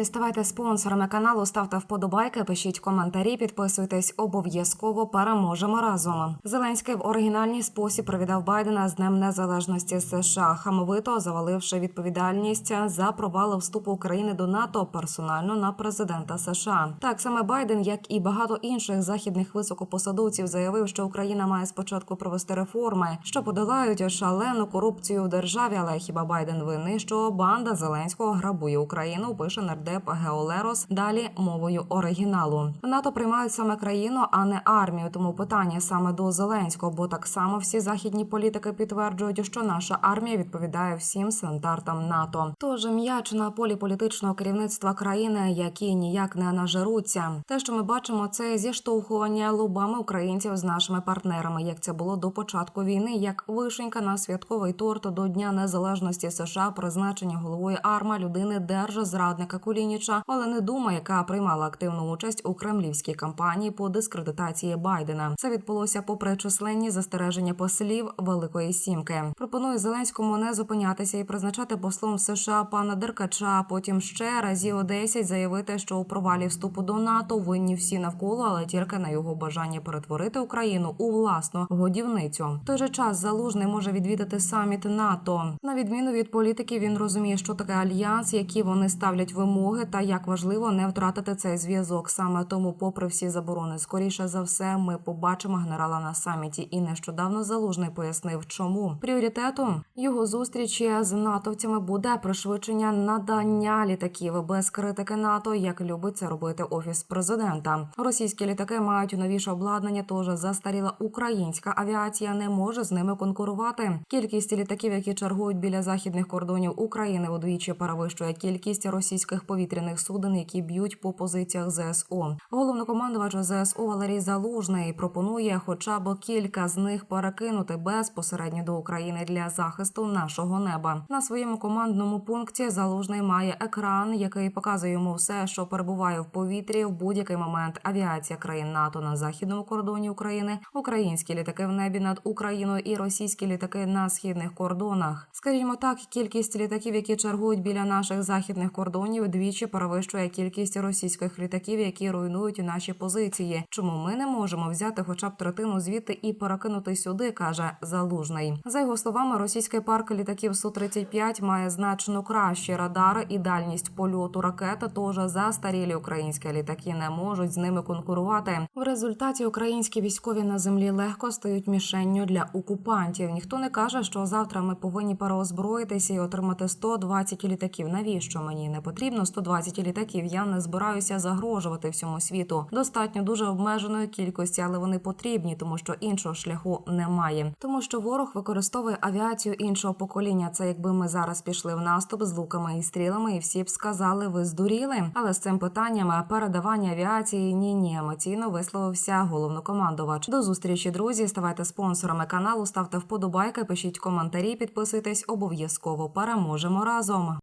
друзі, ставайте спонсорами каналу, ставте вподобайки, пишіть коментарі, підписуйтесь обов'язково. Переможемо разом. Зеленський в оригінальний спосіб привітав Байдена з Днем Незалежності США, хамовито заваливши відповідальність за провали вступу України до НАТО персонально на президента США. Так саме Байден, як і багато інших західних високопосадовців, заявив, що Україна має спочатку провести реформи, що подолають шалену корупцію в державі. Але хіба Байден винний, що банда Зеленського грабує Україну? Пише нардеп Геолерос. Далі мовою оригіналу. НАТО приймають саме країну, а не армію. Тому питання саме до Зеленського, бо так само всі західні політики підтверджують, що наша армія відповідає всім стандартам НАТО. Тож м'яч на полі політичного керівництва країни, які ніяк не нажируться. Те, що ми бачимо, це зіштовхування лобами українців з нашими партнерами, як це було до початку війни, як вишенька на святковий торт до Дня Незалежності США, призначення головою АРМА людини держзрадника Кулініча, Олени Дума, яка приймала активну участь у кремлівській кампанії по дискредитації Байдена. Це відбулося попри численні застереження послів Великої Сімки. Пропоную Зеленському не зупинятися і призначати послом США пана Деркача. Потім ще разів 10 заявити, що у провалі вступу до НАТО винні всі навколо, але тільки на його бажання перетворити Україну у власну годівницю. В той же час залужний може відвідати саміт НАТО. На відміну від політики, він розуміє, що таке альянс, які вони ставлять вимоги, та як важливо не втратити цей зв'язок. Саме тому, попри всі заборони, скоріше за все, ми побачимо генерала на саміті. І нещодавно залужний пояснив, чому пріоритетом його зустрічі з натовцями буде пришвидшення надання літаків без критики НАТО, як любить це робити офіс президента. Російські літаки мають новіше обладнання, тож застаріла українська авіація не може з ними конкурувати. Кількість літаків, які чергують біля західних кордонів України, удвічі перевищує кількість російських повітряних суден, які б'ють по позиціях ЗСУ. Головнокомандувач ЗСУ Валерій Залужний пропонує, хоча б кілька з них перекинути безпосередньо до України для захисту нашого неба. На своєму командному пункті залужний має екран, який показує йому все, що перебуває в повітрі в будь-який момент. Авіація країн НАТО на західному кордоні України, українські літаки в небі над Україною і російські літаки на східних кордонах. Скажімо так, кількість літаків, які чергують біля наших західних кордонів, двічі перевищує кількість російських літаків, які руйнують наші позиції. Чому ми не можемо взяти хоча б третину звідти і перекинути сюди, каже залужний. За його словами, російський парк літаків су 35 має значно кращі радари і дальність польоту ракети. Тож застарілі українські літаки не можуть з ними конкурувати. В результаті українські військові на землі легко стають мішенню для окупантів. Ніхто не каже, що завтра ми повинні переозброїтися і отримати 120 літаків. Навіщо мені не потрібно 120 літаків? Я не збираюся загрожувати всьому світу. Достатньо дуже обмеженої кількості, але вони потрібні, тому що іншого шляху немає. Тому що ворог використовує авіацію іншого покоління. Це якби ми зараз пішли в наступ з луками і стрілами, і всі б сказали, ви здуріли. Але з цим питанням передавання авіації ні ні емоційно висловився головнокомандувач. До зустрічі, друзі. Ставайте спонсорами каналу, ставте вподобайки, пишіть коментарі, підписуйтесь обов'язково. Переможемо разом.